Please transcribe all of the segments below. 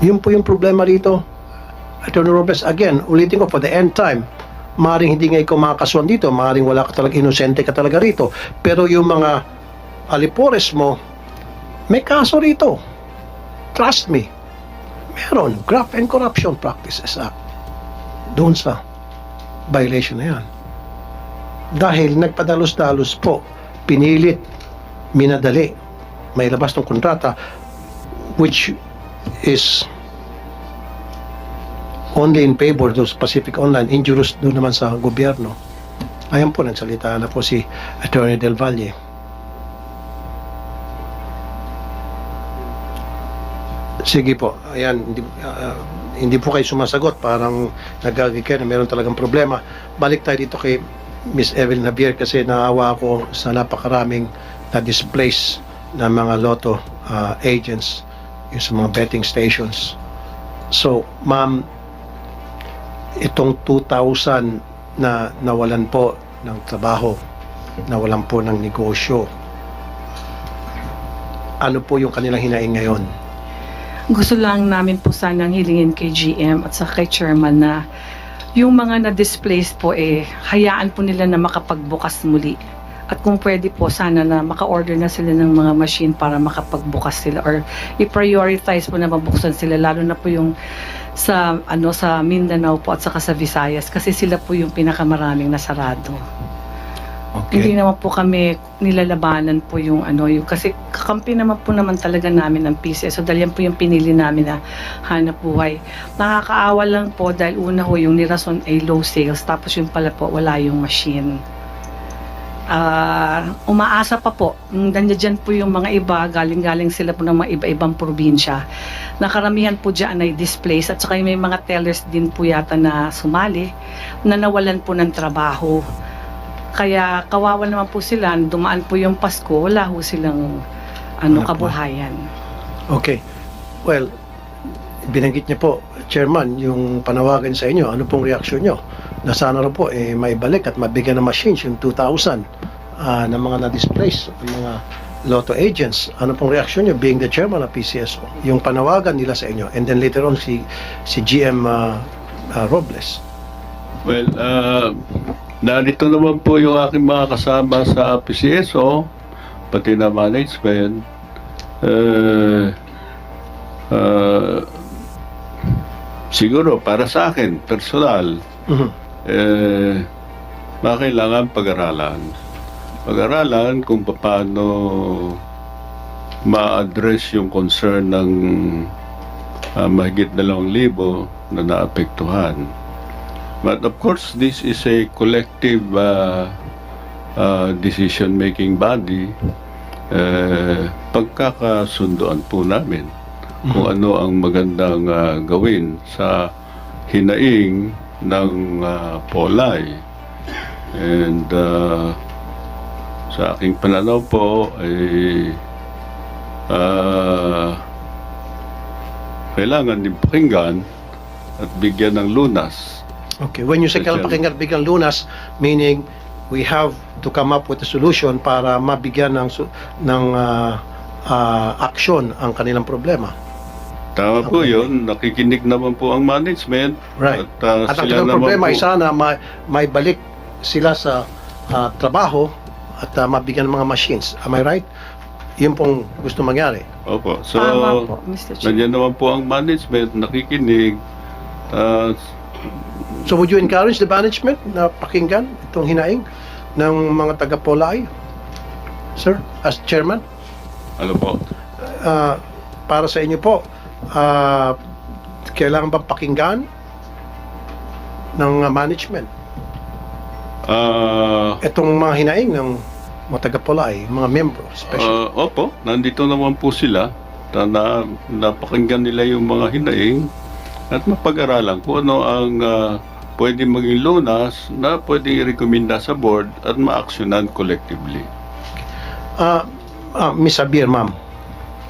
Yun po yung problema rito. Attorney Robles, again, ulitin ko, for the end time, maaaring hindi nga ikaw makakasuhan dito, maaaring wala ka talaga, inosente ka talaga rito. Pero yung mga alipores mo, may kaso rito. Trust me. Meron. Graft and Corruption Practices Act. Doon sa violation na yan. Dahil nagpadalos-dalos po, pinilit, minadali, may labas ng kontrata, which is only in favor of Pacific Online, injurious doon naman sa gobyerno. Ayan po, nagsalita na po si Attorney Del Valle. Sige po, ayan, hindi, ah, hindi po kayo sumasagot, parang nagagay kayo na meron talagang problema. Balik tayo dito kay Miss Evelyn Javier kasi naawa ako sa napakaraming na mga lotto ah, agents yung sa mga betting stations. So, ma'am, itong 2,000 na nawalan po ng trabaho, nawalan po ng negosyo, ano po yung kanilang hinaing ngayon? Gusto lang namin po sanang hilingin kay GM at sa kay Chairman na yung mga na-displace po eh, hayaan po nila na makapagbukas muli. At kung pwede po, sana na maka-order na sila ng mga machine para makapagbukas sila or i-prioritize po na mabuksan sila lalo na po yung sa ano sa Mindanao po at saka sa Visayas kasi sila po yung pinakamaraming nasarado. Hindi naman po kami nilalabanan po yung ano, yung, kasi kakampi naman po naman talaga namin ng PCS. So dahil yan po yung pinili namin na hanap buhay. Nakakaawa lang po dahil una ho yung nirason ay low sales tapos yung pala po wala yung machine. Ah, umaasa pa po. Nandiyan dyan po yung mga iba, galing-galing sila po ng mga iba-ibang probinsya. Nakaramihan po dyan ay displaced at saka may mga tellers din po yata na sumali na nawalan po ng trabaho. Kaya kawawa naman po sila, dumaan po yung Pasko, wala ho silang ano, kabuhayan. Okay. Well, binanggit niya po, Chairman, yung panawagan sa inyo, ano pong reaksyon niyo? Na sana raw po eh, maibalik at mabigyan ng machines yung 2,000 ah, ng mga na-displace, ng mga lotto agents. Ano pong reaksyon niyo being the chairman of PCSO? Yung panawagan nila sa inyo and then later on si si GM ah, ah, Robles. Well, uh, narito naman po yung aking mga kasama sa PCSO, pati na management. Uh, uh, siguro, para sa akin, personal, Mhm. eh, makailangan pag-aralan. Pag-aralan kung paano ma-address yung concern ng ah, mahigit dalawang libo na naapektuhan. But of course, this is a collective uh, uh, decision-making body. Uh, pagkakasundoan po namin kung ano ang magandang uh, gawin sa hinaing ng uh, polay. And uh, sa aking pananaw po ay uh, kailangan din pakinggan at bigyan ng lunas Okay, when you say kailangan pakinggan at bigyan lunas, meaning we have to come up with a solution para mabigyan ng ng ah, ah, aksyon ang kanilang problema. Tama po Okay. yun. Nakikinig naman po ang management. Right. At, uh, At ang kanilang problema po, ay sana ma- may balik sila sa ah, trabaho at ah, mabigyan ng mga machines. Am I right? Yun pong gusto mangyari. Opo. So, Tama po, Mr. Chair. nandiyan naman po ang management, nakikinig. Uh, So would you encourage the management na pakinggan itong hinaing ng mga taga-Polay? Sir, as chairman? ano po? Ah, para sa inyo po, ah, kailangan ba pakinggan ng ah, management Uh, itong mga hinaing ng mga taga-Polay, mga membro, especially? uh, opo, nandito naman po sila. Na, na, napakinggan nila yung mga hinaing at mapag-aralan kung ano ang uh, pwede maging lunas na pwede i-recommenda sa board at ma-actionan collectively. Ah, ah, Miss Abir, ma'am.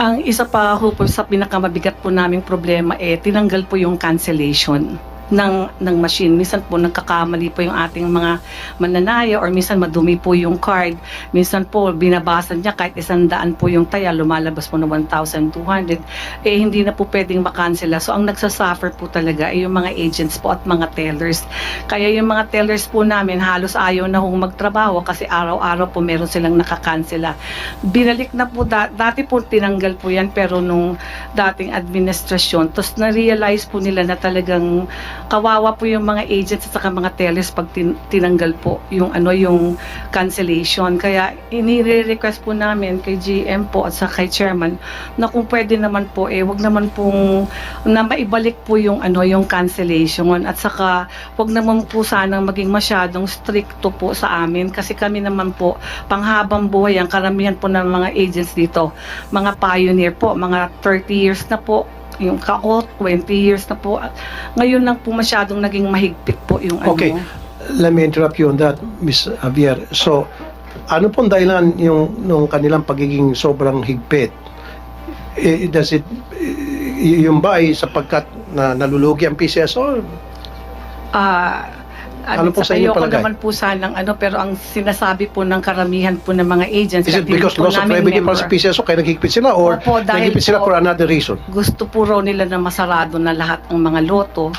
Ang isa pa ho po sa pinakamabigat po naming problema eh tinanggal po yung cancellation. Ng ng machine. Minsan po nagkakamali po yung ating mga mananaya or minsan madumi po yung card. Minsan po binabasa niya kahit isang daan po yung taya, lumalabas po na 1,200. Eh hindi na po pwedeng makansela. So ang nagsasuffer po talaga ay yung mga agents po at mga tellers. Kaya yung mga tellers po namin halos ayaw na hong magtrabaho kasi araw-araw po meron silang nakakansela. Binalik na po, da- dati po tinanggal po yan pero nung dating administrasyon, tapos na-realize po nila na talagang kawawa po yung mga agents at saka mga tellers pag tin- tinanggal po yung ano yung cancellation. Kaya inire-request po namin kay GM po at saka kay chairman na kung pwede naman po eh wag naman pong na maibalik po yung ano yung cancellation. At saka wag naman po sanang maging masyadong stricto po sa amin kasi kami naman po panghabang buhay ang karamihan po ng mga agents dito. Mga pioneer po mga 30 years na po yung kako 20 years na po ngayon lang po masyadong naging mahigpit po yung Okay. ano Let me interrupt you on that, Ms. Javier. So, ano pong dahilan yung nung kanilang pagiging sobrang higpit? Eh, does it, eh, yung ba ay sapagkat na nalulugi ang PCSO? Ah, Ano po sa inyo ayoko palagay? naman po sanang ano pero ang sinasabi po ng karamihan po ng mga agents Is it because loss of revenue para sa member. PCSO kaya naghigpit sila or Opo, naghigpit sila po- for another reason? gusto po raw nila na masarado na lahat ng mga loto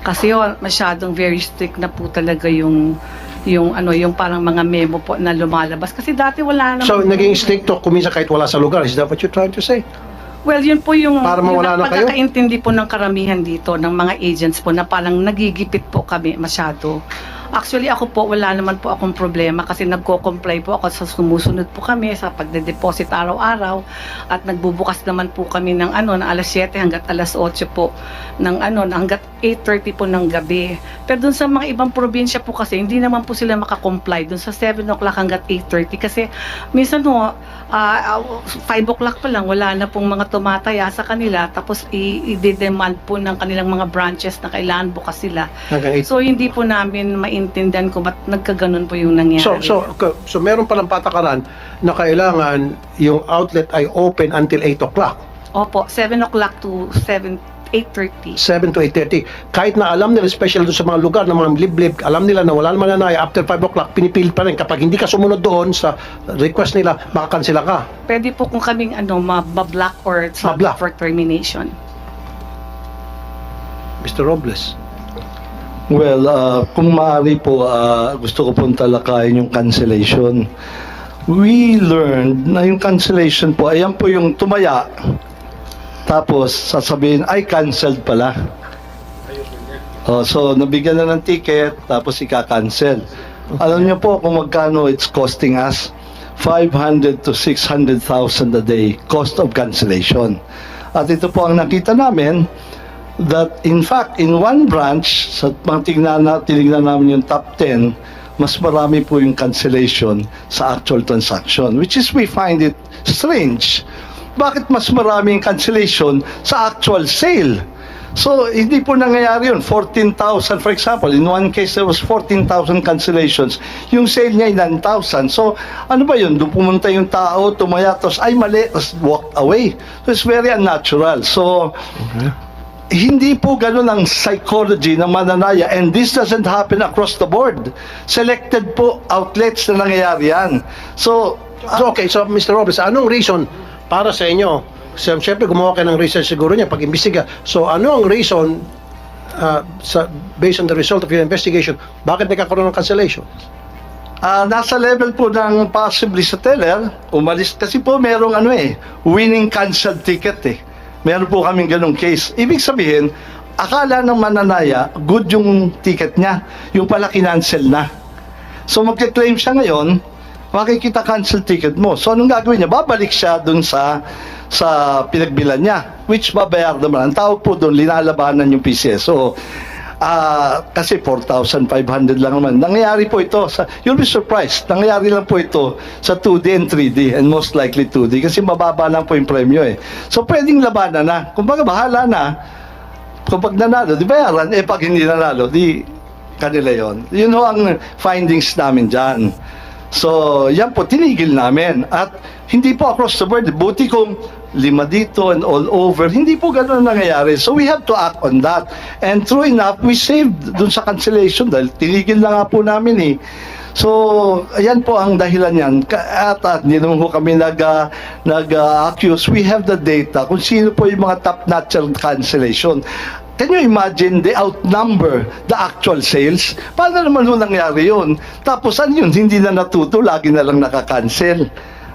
kasi yun, masyadong very strict na po talaga yung yung ano yung parang mga memo po na lumalabas kasi dati wala naman So, naging stricto kuminsan kahit wala sa lugar. Is that what you're trying to say? Well, yun po yung, Para mawala yung na kayo? pagkakaintindi po ng karamihan dito ng mga agents po na parang nagigipit po kami masyado. Actually, ako po, wala naman po akong problema kasi nagko-comply po ako sa sumusunod po kami sa pagde-deposit araw-araw at nagbubukas naman po kami ng ano, na alas 7 hanggat alas 8 po ng ano, hanggat 8.30 po ng gabi. Pero dun sa mga ibang probinsya po kasi, hindi naman po sila makakomply dun sa 7 o'clock hanggat 8.30 kasi minsan no, ah, 5 o'clock pa lang, wala na pong mga tumataya sa kanila tapos i-demand po ng kanilang mga branches na kailangan bukas sila. Hanggang 8 So hindi po namin maintindihan kung ba't nagkaganon po yung nangyari. So, so, k- so meron palang patakaran na kailangan yung outlet ay open until 8 o'clock. Opo, 7 o'clock to 7, 8.30. 7 to 8.30. Kahit na alam nila, especially doon sa mga lugar na mga liblib, alam nila na wala naman nanay, after 5 o'clock, pinipilit pa rin. Kapag hindi ka sumunod doon sa request nila, makakansela ka. Pwede po kung kaming ano, mabablock or Mablock. for termination. Mr. Robles. Well, uh, kung maaari po, uh, gusto ko pong talakayin yung cancellation. We learned na yung cancellation po, ayan po yung tumaya. Tapos sasabihin, ay canceled pala. Oh, so nabigyan na ng ticket, tapos ika-cancel. Alam niyo po kung magkano it's costing us? 500 to 600,000 a day cost of cancellation. At ito po ang nakita namin, that in fact in one branch sa tingnan na tinignan namin yung top 10 mas marami po yung cancellation sa actual transaction which is we find it strange. Bakit mas marami yung cancellation sa actual sale? So hindi po nangyayari yun. 14,000 for example in one case there was 14,000 cancellations. Yung sale niya ay 9,000 so ano ba yun? Doon pumunta yung tao tumaya tapos ay mali tapos walked away. So it's very unnatural. So hindi po ganun ang psychology ng mananaya and this doesn't happen across the board. Selected po outlets na nangyayari yan. So, So, okay, so Mr. Robles, anong reason para sa inyo? Siyempre, gumawa kayo ng research siguro niya pag-imbestiga. So, ano ang reason uh, sa, based on the result of your investigation, bakit nagkakaroon ng cancellation? ah, nasa level po ng possibly sa teller, umalis kasi po merong ano eh, winning canceled ticket eh. Meron po kaming ganong case. Ibig sabihin, akala ng mananaya, good yung ticket niya. Yung pala kinancel na. So magka-claim siya ngayon, makikita cancel ticket mo. So anong gagawin niya? Babalik siya dun sa sa pinagbilan niya, which babayar naman. Ang tawag po doon, linalabanan yung PCSO. Ah, kasi 4,500 lang naman. Nangyayari po ito sa you'll be surprised. Nangyayari lang po ito sa 2D and 3D and most likely 2D kasi mababa lang po yung premyo eh. So pwedeng labanan na. Kumbaga bahala na. Kung pag nanalo, di bayaran. Eh pag hindi nanalo, di kanila yon. Yun ho ang findings namin dyan. So, yan po, tinigil namin. At hindi po across the board. Buti kung lima dito and all over. Hindi po ganun ang nangyayari. So, we have to act on that. And true enough, we saved dun sa cancellation dahil tinigil na nga po namin eh. So, ayan po ang dahilan yan. Ka- At, at hindi kami nag, ah, nag-accuse. We have the data kung sino po yung mga top-notch cancellation. Can you imagine they outnumber the actual sales? Paano naman ho nangyari yun? Tapos ano yun? Hindi na natuto, lagi na lang nakakancel.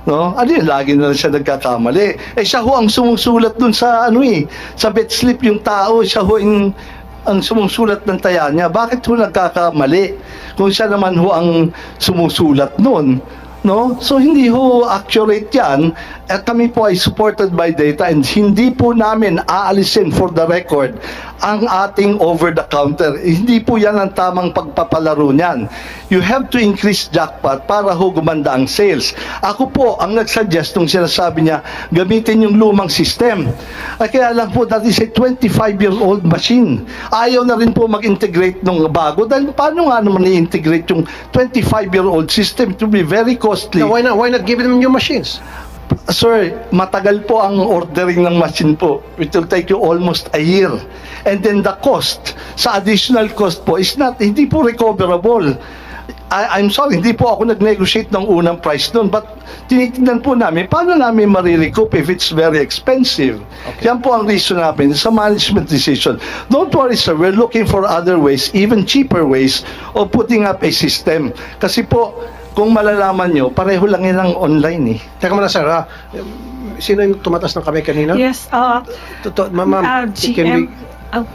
No? Ano yun? Lagi na lang siya nagkakamali. Eh siya ho ang sumusulat dun sa ano eh, sa bet slip yung tao, siya ho yung ang sumusulat ng taya niya. Bakit ho nagkakamali? Kung siya naman ho ang sumusulat nun. No? So hindi ho accurate yan. At kami po ay supported by data and hindi po namin aalisin for the record ang ating over-the-counter. Hindi po yan ang tamang pagpapalaro niyan. You have to increase jackpot para ho gumanda ang sales. Ako po ang nagsuggest nung sinasabi niya, gamitin yung lumang system. Ay kaya lang po, that is a 25-year-old machine. Ayaw na rin po mag-integrate ng bago. Dahil paano nga naman i-integrate yung 25-year-old system to be very costly. Now, why not, why not give them new machines? Sir, matagal po ang ordering ng machine po. It will take you almost a year. And then the cost, sa additional cost po, is not, hindi po recoverable. I, I'm sorry, hindi po ako nag-negotiate ng unang price doon. But tinitingnan po namin, paano namin marirecoup if it's very expensive? Yan po ang reason namin sa management decision. Don't worry sir, we're looking for other ways, even cheaper ways of putting up a system. Kasi po, kung malalaman nyo, pareho lang yan ang online eh. Teka muna, sir. Ha? Sino yung tumatas ng kamay kanina? Yes, uh, Toto, ma- ma'am, uh, can GM. we, oh,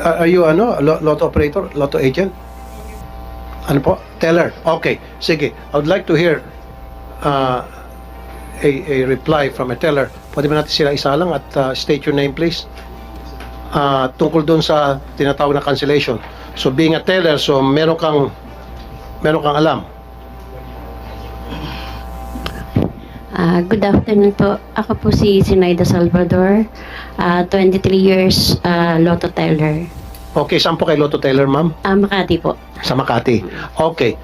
are are you ano, lo- lotto operator, lotto agent? Ano po? Teller. Okay, sige. I would like to hear uh, a, a reply from a teller. Pwede ba natin sila isalang at uh, state your name, please? Uh, tungkol doon sa tinatawag na cancellation. So being a teller, so meron kang meron kang alam. Ah, good afternoon po. Ako po si Sinaida Salvador, ah, 23 years ah, Lotto Teller. Okay, saan po kay Lotto Teller, ma'am? Ah, Makati po. Sa Makati. Okay.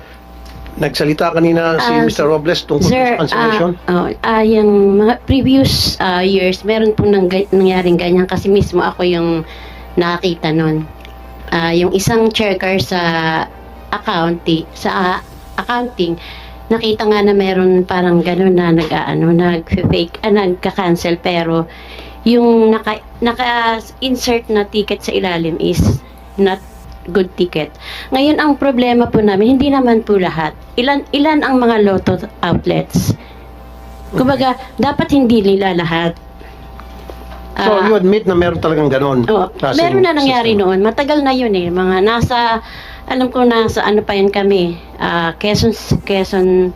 Nagsalita kanina si Ah, Mr. Robles tungkol Sir, sa cancellation. ah, oh, ah, yung mga previous ah, years, meron pong nang, nangyaring ganyan kasi mismo ako yung nakakita nun. Ah, yung isang checker sa accounting, sa ah, accounting, nakita nga na meron parang gano'n na nag-ano, nag-fake, ah, nagka-cancel pero yung naka, naka-insert na ticket sa ilalim is not good ticket. Ngayon ang problema po namin, hindi naman po lahat. Ilan ilan ang mga lotto outlets? Kumbaga, dapat hindi nila lahat. So, Ah, you admit na meron talagang ganon. Oo. klaseng meron na nangyari system. noon. Matagal na yun eh. Mga nasa, alam ko nasa ano pa yan kami, ah, Quezon, Quezon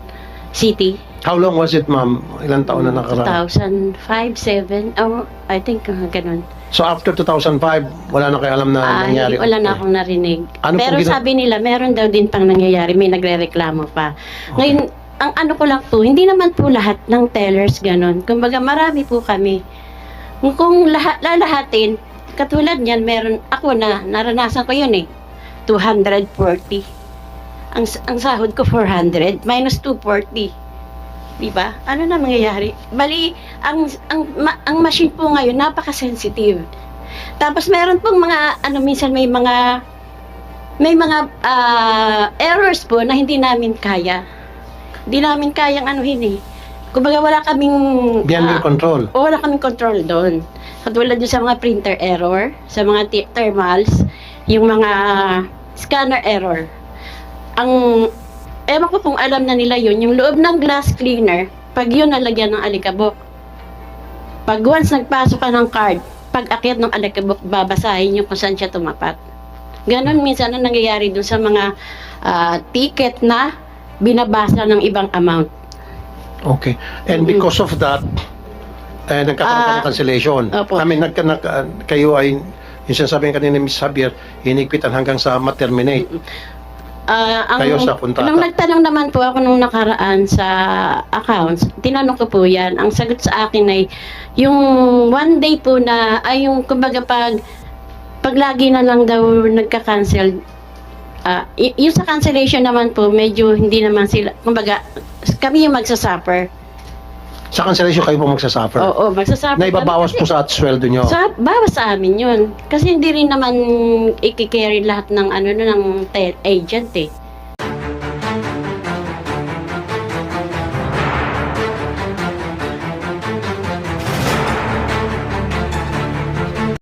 City. How long was it, ma'am? Ilang taon na nakaraan? 2005, 7, oh, I think uh, ganun. So, after 2005, wala na kayo alam na Ah, nangyari? wala na akong narinig. Ano Pero gina- sabi nila, meron daw din pang nangyayari, may nagre-reklamo pa. Ngayon, ang ano ko lang po, hindi naman po lahat ng tellers ganon. Kumbaga, marami po kami. Kung- Kung lahat, lalahatin, katulad niyan, meron, ako na, naranasan ko yun eh, 240. Ang, ang sahod ko 400, minus 240. Diba? Ano na mangyayari? Bali, ang, ang, ma- ang machine po ngayon, napaka-sensitive. Tapos meron pong mga, ano, minsan may mga, may mga ah, errors po na hindi namin kaya. Hindi namin kayang anuhin eh. Kumbaga wala kaming... Beyond your control. o wala kaming control doon. Katulad yung sa mga printer error, sa mga thermals, yung mga scanner error. Ang, ewan ko kung alam na nila yun, yung loob ng glass cleaner, pag yun nalagyan ng alikabok, pag once nagpasok ka ng card, pag akyat ng alikabok, babasahin yung kung saan siya tumapat. Ganon minsan ang nangyayari doon sa mga ah, ticket na binabasa ng ibang amount. Okay. And because of that, eh, nagkakaroon ka ng Ah, cancellation. opo. I mean, nagka, nagka- kayo ay, yung sinasabi kanina ni Ms. Javier, hinigpitan hanggang sa ma-terminate. Ah, ang, Kayo sa kontata. Nung nagtanong naman po ako nung nakaraan sa accounts, tinanong ko po yan. Ang sagot sa akin ay, yung one day po na, ay yung kumbaga pag, pag lagi na lang daw nagka-cancel, Ah, y- yung sa cancellation naman po, medyo hindi naman sila, kumbaga, kami yung magsasuffer. Sa cancellation kayo po magsasuffer. Oo, magsasuffer. na ibabawas po sa sweldo nyo. Sa, bawas sa amin yun. Kasi hindi rin naman ikikerry lahat ng ano no, ng agent eh.